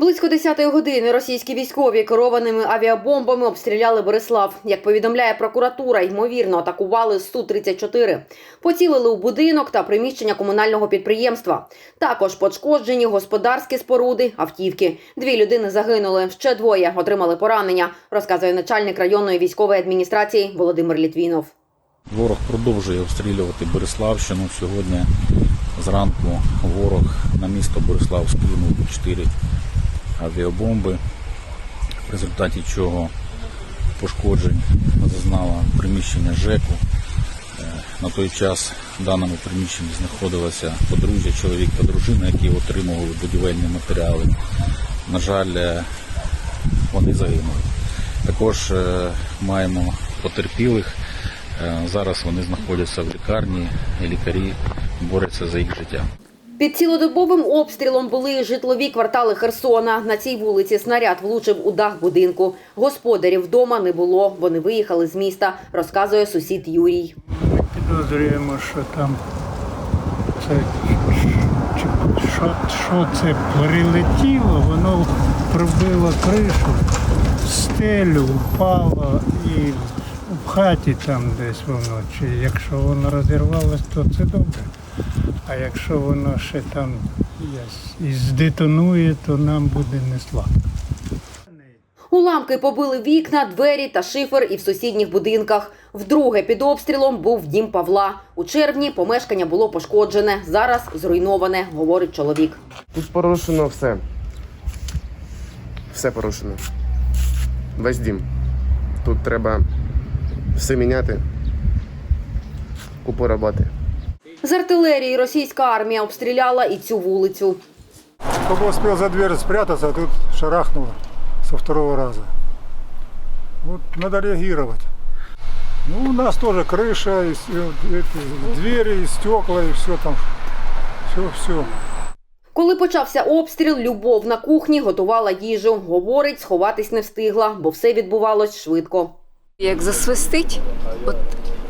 Близько 10-ї години російські військові керованими авіабомбами обстріляли Борислав. Як повідомляє прокуратура, ймовірно атакували з Су-34. Поцілили у будинок та приміщення комунального підприємства. Також пошкоджені господарські споруди, автівки. Дві людини загинули, ще двоє отримали поранення, розказує начальник районної військової адміністрації Володимир Літвінов. Ворог продовжує обстрілювати Бориславщину. Сьогодні зранку ворог на місто Борислав скинув 4 авіабомби, в результаті чого пошкоджень зазнало приміщення ЖЕКу. Е, На той час в даному приміщенні знаходилося подружжя, чоловік та дружина, які отримували будівельні матеріали. На жаль, е, вони загинули. Також е, маємо потерпілих. Зараз вони знаходяться в лікарні, і лікарі борються за їх життя. Під цілодобовим обстрілом були житлові квартали Херсона. На цій вулиці снаряд влучив у дах будинку. Господарів вдома не було. Вони виїхали з міста, розказує сусід Юрій. Ми підозрюємо, що там це що, що це прилетіло, воно пробило кришу, стелю, впало і в хаті там десь воно. Чи якщо воно розірвалось, то це добре. А якщо воно ще там і здетонує, то нам буде не сладко. Уламки побили вікна, двері та шифер і в сусідніх будинках. Вдруге під обстрілом був дім Павла. У червні помешкання було пошкоджене. Зараз зруйноване, говорить чоловік. Тут порушено все. Все порушено. Весь дім. Тут треба все міняти. Купу роботи. З артилерії російська армія обстріляла і цю вулицю. Только успел за дверь спрятаться, а тут шарахнуло со второго раза. Вот надо реагировать. Ну, у нас тоже крыша, и, с- и вот эти двери, и стекла, и все там. Все, все. Коли почався обстріл, Любов на кухні готувала їжу. Говорить, сховатись не встигла, бо все відбувалось швидко. Як засвистить, от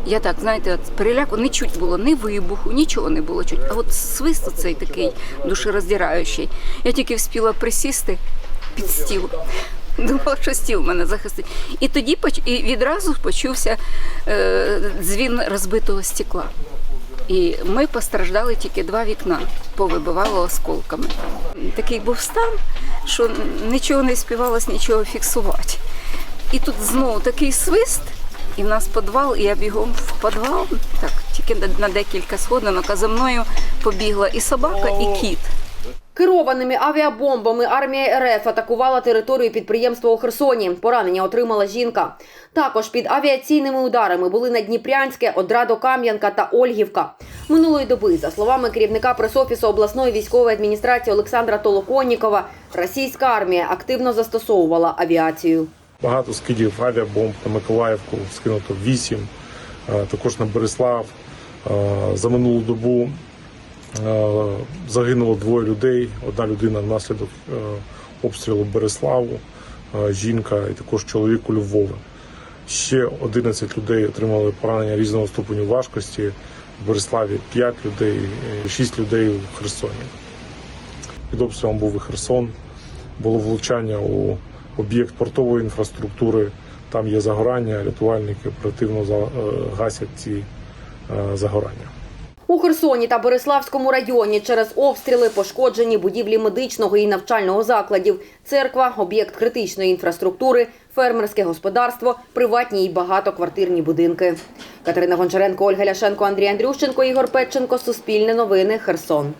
я так, знаєте, переляку не чуть було ні вибуху, нічого не було чуть. А от свист оцей такий душероздираючий. Я тільки вспіла присісти під стіл. Думала, що стіл мене захистить. І тоді і відразу почувся е, дзвін розбитого стекла. І ми постраждали тільки два вікна, повибивало осколками. Такий був стан, що нічого не співалось, нічого фіксувати. І тут знову такий свист, і в нас підвал, і я бігом в підвал, так, тільки на- на декілька сходинок, а за мною побігла і собака, і кіт. Керованими авіабомбами армія РФ атакувала територію підприємства у Херсоні. Поранення отримала жінка. Також під авіаційними ударами були Надніпрянське, Одрадо-Кам'янка та Ольгівка. Минулої доби, за словами керівника пресофісу обласної військової адміністрації Олександра Толоконнікова, російська армія активно застосовувала авіацію. Багато скидів авіабомб на Миколаївку скинуто 8, е, також на Борислав. Е, За минулу добу е, загинуло двоє людей. Одна людина внаслідок обстрілу Бориславу, е, жінка і також чоловік у Львові. Ще 11 людей отримали поранення різного ступеню важкості. В Бориславі 5 людей, 6 людей в Херсоні. Під обстрілом був і Херсон. Було влучання у об'єкт портової інфраструктури. Там є загорання, рятувальники оперативно е, гасять ці е, загорання. У Херсоні та Бориславському районі через обстріли пошкоджені будівлі медичного і навчального закладів, церква, об'єкт критичної інфраструктури, фермерське господарство, приватні і багатоквартирні будинки. Катерина Гончаренко, Ольга Ляшенко, Андрій Андрющенко, Ігор Петченко. Суспільне новини. Херсон.